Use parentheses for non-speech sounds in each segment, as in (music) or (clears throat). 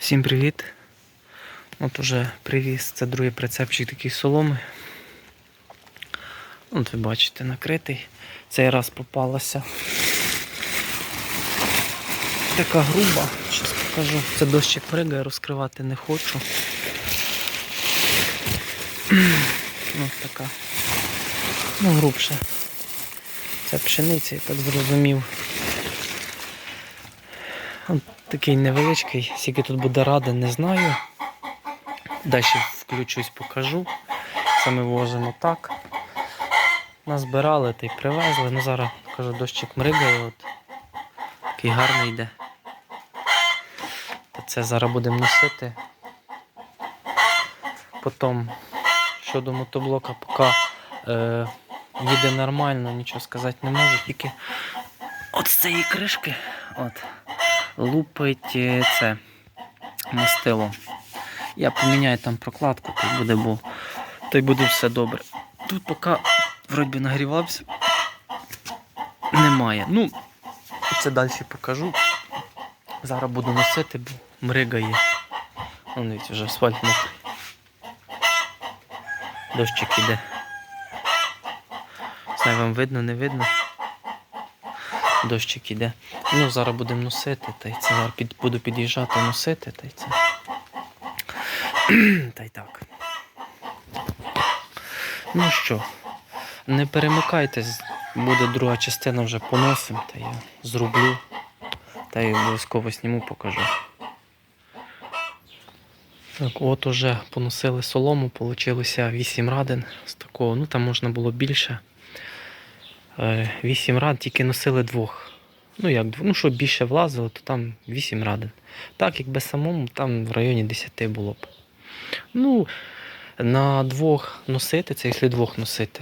Всім привіт! От уже привіз, це другий прицепчик такий соломи. От ви бачите, накритий. Цей раз попалася. Така груба, щас покажу. Це дощик пригає, розкривати не хочу. Ось така. Ну, грубше. Це пшениця, я так зрозумів. Такий невеличкий, скільки тут буде ради, не знаю. Далі включусь, покажу. Саме возимо так. Назбирали та й привезли. Ну зараз кажу, дощик мригає, от. Такий гарний йде. Та це зараз будемо носити. Потім щодо мотоблока, поки е, їде нормально, нічого сказати не можу, тільки от з цієї кришки от, лупить е, це мастило. Я поміняю там прокладку, то й буде, бо то й буде все добре. Тут поки вроді нагрівався, немає. Ну, це далі покажу. Зараз буду носити, бо мригає. Вон дивіться, вже асфальт мокрий. Дощик іде. Знаю, вам видно, не видно. Дощик іде. Ну, зараз будемо носити, та й це зараз під, буду під'їжджати носити, та й це. (clears throat) та й так. Ну що, не перемикайтесь, буде друга частина вже поносим, та я зроблю. Та й обов'язково сніму покажу. Так, от уже поносили солому, получилося 8 радин з такого, ну там можна було більше. 8 рад, тільки носили двох. Ну як, ну що більше влазило, то там 8 радин. Так, якби самому, там в районі 10 було б. Ну, на двох носити, це якщо двох носити.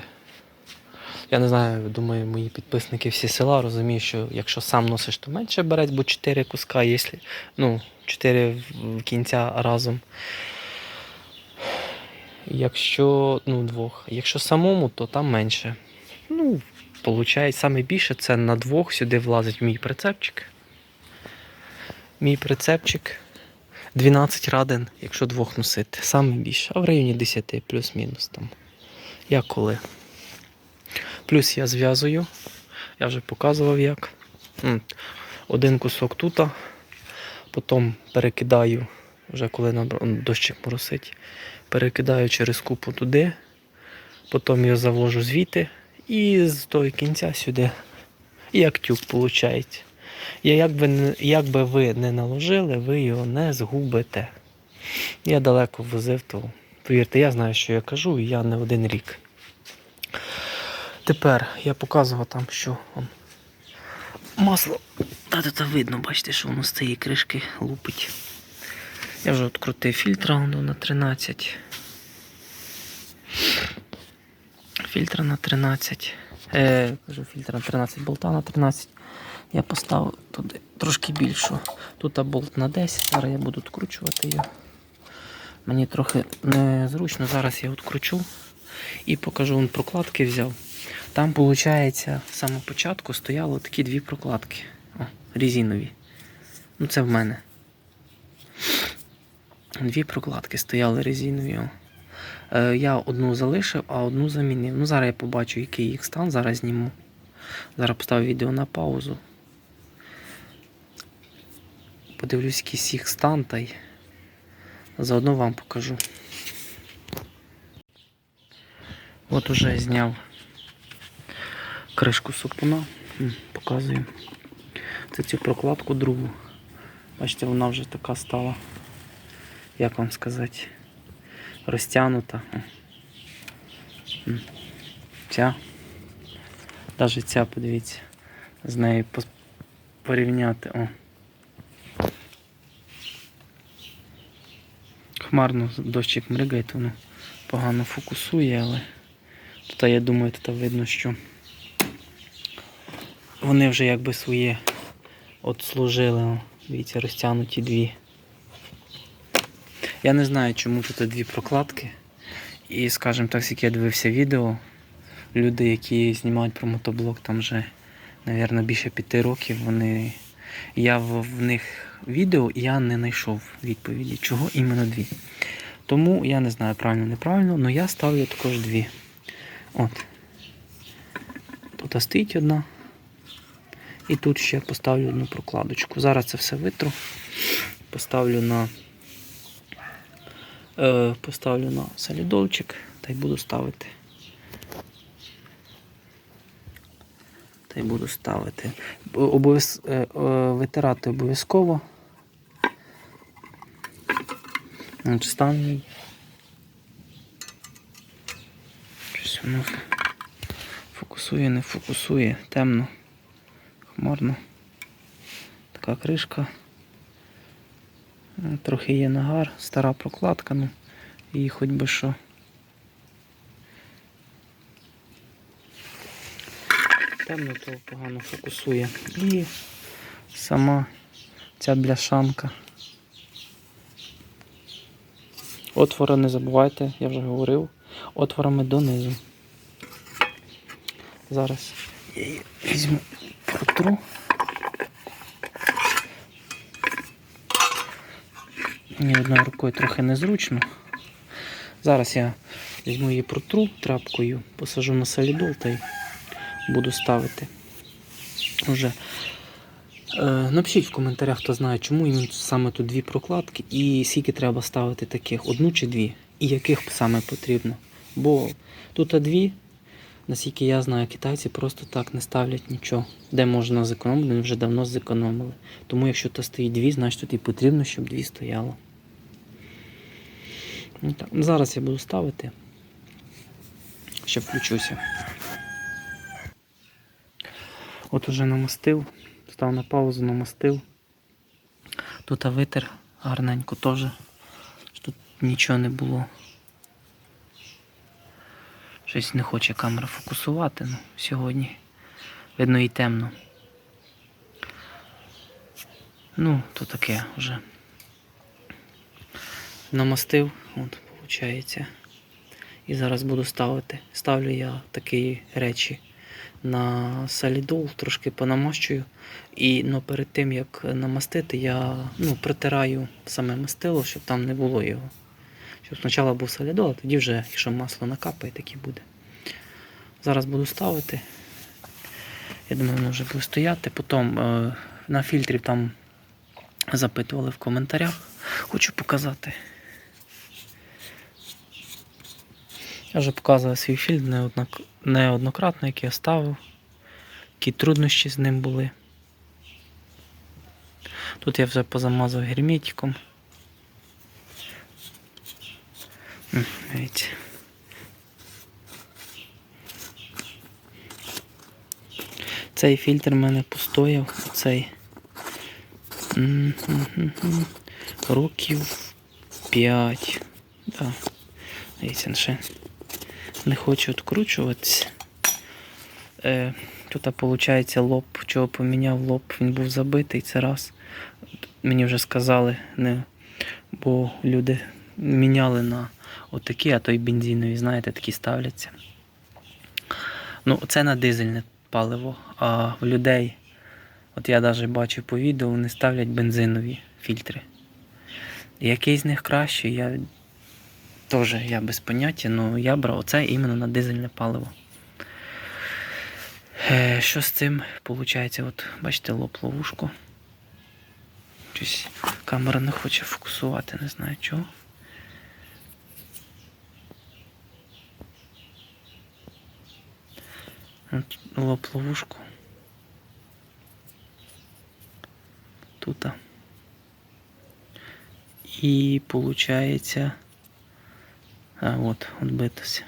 Я не знаю, думаю, мої підписники всі села розуміють, що якщо сам носиш, то менше береться, бо 4 куска, якщо, ну, 4 в- в кінця разом. Якщо, ну, двох. Якщо самому, то там менше. Ну, виходить, саме більше це на двох сюди влазить мій прицепчик. Мій прицепчик 12 радин, якщо двох носити. Саме більше. А в районі 10 плюс-мінус там. Як коли. Плюс я зв'язую. Я вже показував як. Один кусок тут, потім перекидаю, вже коли дощик моросить, перекидаю через купу туди, потім я завожу звідти і з того кінця сюди. Як тюк виходить. І як би, як би ви не наложили, ви його не згубите. Я далеко возив, то повірте, я знаю, що я кажу, і я не один рік. Тепер я показував там, що он, масло. Та тут видно, бачите, що воно з цієї кришки лупить. Я вже відкрутив фільтр на 13. Фільтр на 13. Е, кажу, фільтр на 13, болта на 13. Я поставив туди трошки більшу. Тут болт на 10, зараз я буду відкручувати його. Мені трохи незручно, зараз я відкручу і покажу, вон прокладки взяв. Там, виходить, з самого початку стояло такі дві прокладки. О, резинові. Ну, це в мене. Дві прокладки стояли резинові. Е, я одну залишив, а одну замінив. Ну, зараз я побачу, який їх стан, зараз зніму. Зараз поставлю відео на паузу. Подивлюсь, якийсь їх стан та й заодно вам покажу. От уже зняв кришку супуна. Показую. Це цю прокладку другу. Бачите, вона вже така стала. Як вам сказати? Розтягнута. Ця. Навіть ця, подивіться, з нею порівняти. О. Хмарно дощик мригає, то воно погано фокусує, але тут я думаю, тут видно, що вони вже якби своє от служили. Дивіться, розтягнуті дві. Я не знаю, чому тут дві прокладки. І, скажімо так, скільки я дивився відео, люди, які знімають про мотоблок, там вже, мабуть, більше п'яти років, вони я в, в них відео я не знайшов відповіді, чого іменно дві. Тому я не знаю правильно неправильно, але я ставлю також дві. От. Тут стоїть одна. І тут ще поставлю одну прокладочку. Зараз це все витру. Поставлю на поставлю на солідолчик та й буду ставити. Та й буду ставити. Обов'яз... е, е, витирати обов'язково. Стан. Щось воно фокусує, не фокусує, темно, хмарно. Така кришка. Трохи є нагар, стара прокладка, ну і хоч би що. Темно, то погано фокусує. І сама ця бляшанка. Отвори не забувайте, я вже говорив, отворами донизу. Зараз я її візьму протру. Ні, одною рукою трохи незручно. Зараз я візьму її протру тряпкою, посажу на солідол та й буду ставити. Уже. Е, напишіть в коментарях, хто знає, чому іменно саме тут дві прокладки і скільки треба ставити таких, одну чи дві, і яких саме потрібно. Бо тут дві, наскільки я знаю, китайці просто так не ставлять нічого. Де можна зекономити, вони вже давно зекономили. Тому якщо тут стоїть дві, значить тут і потрібно, щоб дві стояло. Ну, так. Зараз я буду ставити. Ще включуся. От уже намастив, став на паузу, намастив. Тут витер гарненько теж. Тут нічого не було. Щось не хоче камера фокусувати ну, сьогодні. Видно і темно. Ну, то таке вже. Намастив, от, виходить. І зараз буду ставити. Ставлю я такі речі на солідол, трошки понамащую. І ну, перед тим як намастити, я ну, притираю саме мастило, щоб там не було його. Щоб спочатку був солідол, а тоді вже, якщо масло накапає, так і буде. Зараз буду ставити. Я думаю, воно вже буде стояти. Потім е, на фільтрі там запитували в коментарях. Хочу показати. Я вже показував свій фільтр неоднократно, який я ставив, які труднощі з ним були. Тут я вже позамазав герметиком. Цей фільтр в мене постояв, цей років 5. Да. Дивіться, ще не хочу відкручуватися. Е, тут, виходить, лоб, чого поміняв лоб, він був забитий, це раз. Мені вже сказали, не, бо люди міняли на отакі, а то й бензинові, знаєте, такі ставляться. Ну, це на дизельне паливо, а в людей, от я навіть бачив по відео, вони ставлять бензинові фільтри. Який з них кращий, я теж я без поняття, але я брав оце іменно на дизельне паливо. Е, що з цим виходить? От, бачите, лоб ловушку. Щось камера не хоче фокусувати, не знаю чого. От, лоб ловушку. Тут. І получається. А от, відбитося.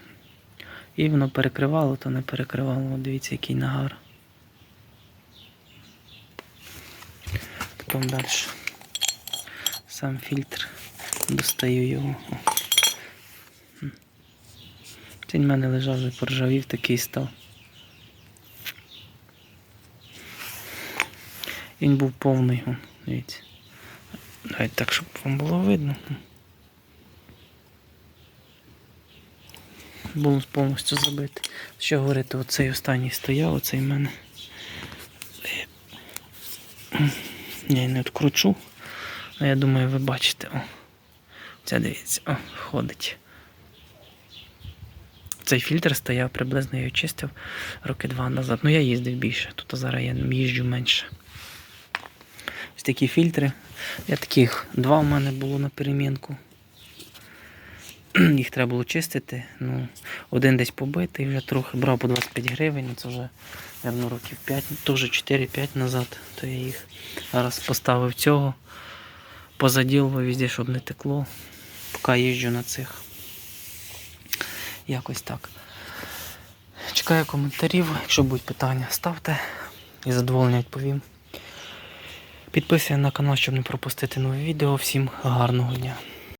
І воно перекривало, то не перекривало. От дивіться, який нагар. Потім далі. Сам фільтр. Достаю його. Він в мене лежав вже поржавів, такий став. Він був повний, дивіться. Давайте так, щоб вам було видно. Був повністю забитий. Що говорити, оцей останній стояв, оцей в мене. Я не відкручу. Ну, я думаю, ви бачите. О. Це дивіться, о, ходить. Цей фільтр стояв приблизно я його чистив роки два назад. Ну я їздив більше, тут зараз я їжджу менше. Ось такі фільтри. Я таких два в мене було на перемінку. (clears throat) Їх треба було чистити. Ну, один десь побитий, вже трохи брав по 25 гривень, це вже явно років 5, теж 4-5 назад, то я їх зараз поставив цього, позаділував везде, щоб не текло, поки їжджу на цих. Якось так. Чекаю коментарів. Якщо будуть питання, ставте. І задоволення відповім. Підписуйтесь на канал, щоб не пропустити нове відео. Всім гарного дня.